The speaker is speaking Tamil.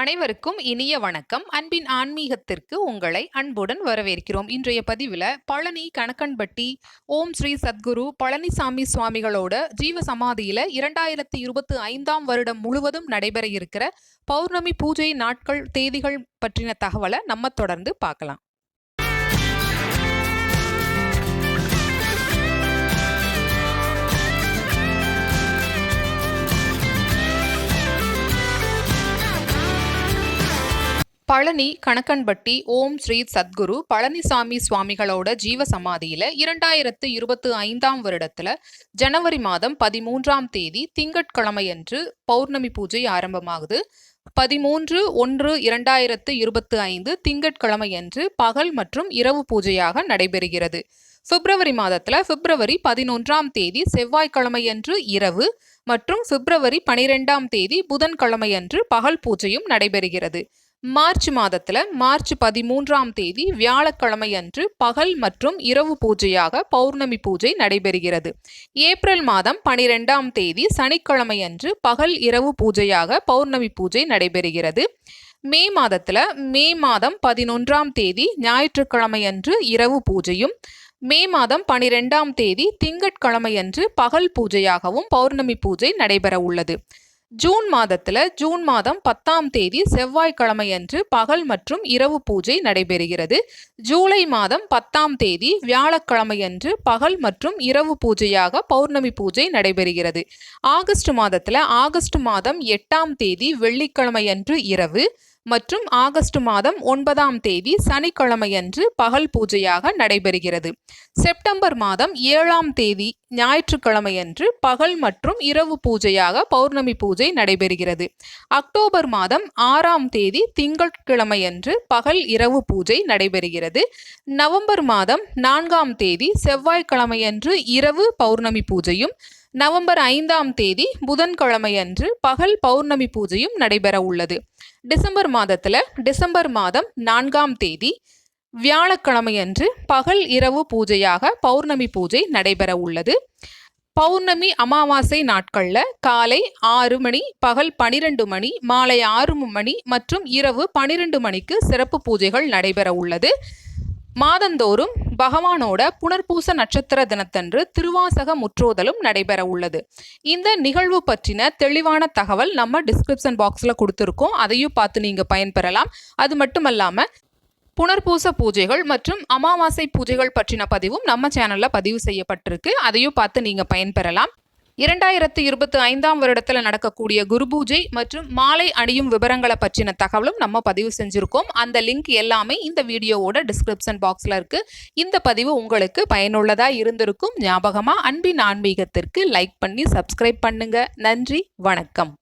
அனைவருக்கும் இனிய வணக்கம். அன்பின் ஆன்மீகத்திற்கு உங்களை அன்புடன் வரவேற்கிறோம். இன்றைய பதிவில் பழனி கணக்கன்பட்டி ஓம் ஸ்ரீ சத்குரு பழனிசாமி சுவாமிகளோட ஜீவ சமாதியில் இரண்டாயிரத்தி இருபத்தி ஐந்தாம் வருடம் முழுவதும் நடைபெற இருக்கிற பௌர்ணமி பூஜை நாட்கள் தேதிகள் பற்றின தகவலை நம்ம தொடர்ந்து பார்க்கலாம். பழனி கணக்கன்பட்டி ஓம் ஸ்ரீ சத்குரு பழனிசாமி சுவாமிகளோட ஜீவ சமாதியில இரண்டாயிரத்து இருபத்தி ஐந்தாம் வருடத்துல ஜனவரி மாதம் பதிமூன்றாம் தேதி திங்கட்கிழமையன்று பௌர்ணமி பூஜை ஆரம்பமாகுது. பதிமூன்று ஒன்று இரண்டாயிரத்து இருபத்தி ஐந்து திங்கட்கிழமையன்று பகல் மற்றும் இரவு பூஜையாக நடைபெறுகிறது. பிப்ரவரி மாதத்துல பிப்ரவரி பதினொன்றாம் தேதி செவ்வாய்க்கிழமையன்று இரவு மற்றும் பிப்ரவரி பனிரெண்டாம் தேதி புதன்கிழமையன்று பகல் பூஜையும் நடைபெறுகிறது. மார்ச் மாதத்தில் மார்ச் பதிமூன்றாம் தேதி வியாழக்கிழமை அன்று பகல் மற்றும் இரவு பூஜையாக பௌர்ணமி பூஜை நடைபெறுகிறது. ஏப்ரல் மாதம் பனிரெண்டாம் தேதி சனிக்கிழமை அன்று பகல் இரவு பூஜையாக பௌர்ணமி பூஜை நடைபெறுகிறது. மே மாதத்தில் மே மாதம் பதினொன்றாம் தேதி ஞாயிற்றுக்கிழமை அன்று இரவு பூஜையும் மே மாதம் பனிரெண்டாம் தேதி திங்கட்கிழமையன்று பகல் பூஜையாகவும் பௌர்ணமி பூஜை நடைபெற உள்ளது ஜூன் மாதத்தில் ஜூன் மாதம் பத்தாம் தேதி செவ்வாய்க்கிழமையன்று பகல் மற்றும் இரவு பூஜை நடைபெறுகிறது. ஜூலை மாதம் பத்தாம் தேதி வியாழக்கிழமையன்று பகல் மற்றும் இரவு பூஜையாக பௌர்ணமி பூஜை நடைபெறுகிறது. ஆகஸ்ட் மாதத்தில் ஆகஸ்ட் மாதம் எட்டாம் தேதி வெள்ளிக்கிழமையன்று இரவு மற்றும் ஆகஸ்ட் மாதம் ஒன்பதாம் தேதி சனிக்கிழமையன்று பகல் பூஜையாக நடைபெறுகிறது. செப்டம்பர் மாதம் ஏழாம் தேதி ஞாயிற்றுக்கிழமையன்று பகல் மற்றும் இரவு பூஜையாக பௌர்ணமி பூஜை நடைபெறுகிறது. அக்டோபர் மாதம் ஆறாம் தேதி திங்கட்கிழமையன்று பகல் இரவு பூஜை நடைபெறுகிறது. நவம்பர் மாதம் நான்காம் தேதி செவ்வாய்க்கிழமையன்று இரவு பௌர்ணமி பூஜையும் நவம்பர் ஐந்தாம் தேதி புதன்கிழமையன்று பகல் பௌர்ணமி பூஜையும் நடைபெற உள்ளது. டிசம்பர் மாதத்தில் டிசம்பர் மாதம் நான்காம் தேதி வியாழக்கிழமையன்று பகல் இரவு பூஜையாக பௌர்ணமி பூஜை நடைபெற உள்ளது. பௌர்ணமி அமாவாசை நாட்களில் காலை ஆறு மணி பகல் பனிரெண்டு மணி மாலை ஆறு மணி மற்றும் இரவு பனிரெண்டு மணிக்கு சிறப்பு பூஜைகள் நடைபெற உள்ளது. மாதந்தோறும் பகவானோட புனர்பூச நட்சத்திர தினத்தன்று திருவாசக முற்றோதலும் நடைபெற உள்ளது. இந்த நிகழ்வு பற்றின தெளிவான தகவல் நம்ம டிஸ்கிரிப்ஷன் பாக்ஸில் கொடுத்துருக்கோம். அதையும் பார்த்து நீங்கள் பயன்பெறலாம். அது மட்டும் இல்லாமல் புனர்பூச பூஜைகள் மற்றும் அமாவாசை பூஜைகள் பற்றின பதிவும் நம்ம சேனலில் பதிவு செய்யப்பட்டிருக்கு. அதையும் பார்த்து நீங்கள் பயன்பெறலாம். இரண்டாயிரத்து இருபத்தி ஐந்தாம் வருடத்தில் நடக்கக்கூடிய குரு பூஜை மற்றும் மாலை அணியும் விவரங்களை பற்றின தகவலும் நம்ம பதிவு செஞ்சுருக்கோம். அந்த லிங்க் எல்லாமே இந்த வீடியோவோட டிஸ்கிரிப்ஷன் பாக்ஸில் இருக்குது இந்த பதிவு உங்களுக்கு பயனுள்ளதாக இருந்திருக்கும். ஞாபகமாக அன்பின் ஆன்மீகத்திற்கு லைக் பண்ணி சப்ஸ்கிரைப் பண்ணுங்க. நன்றி வணக்கம்.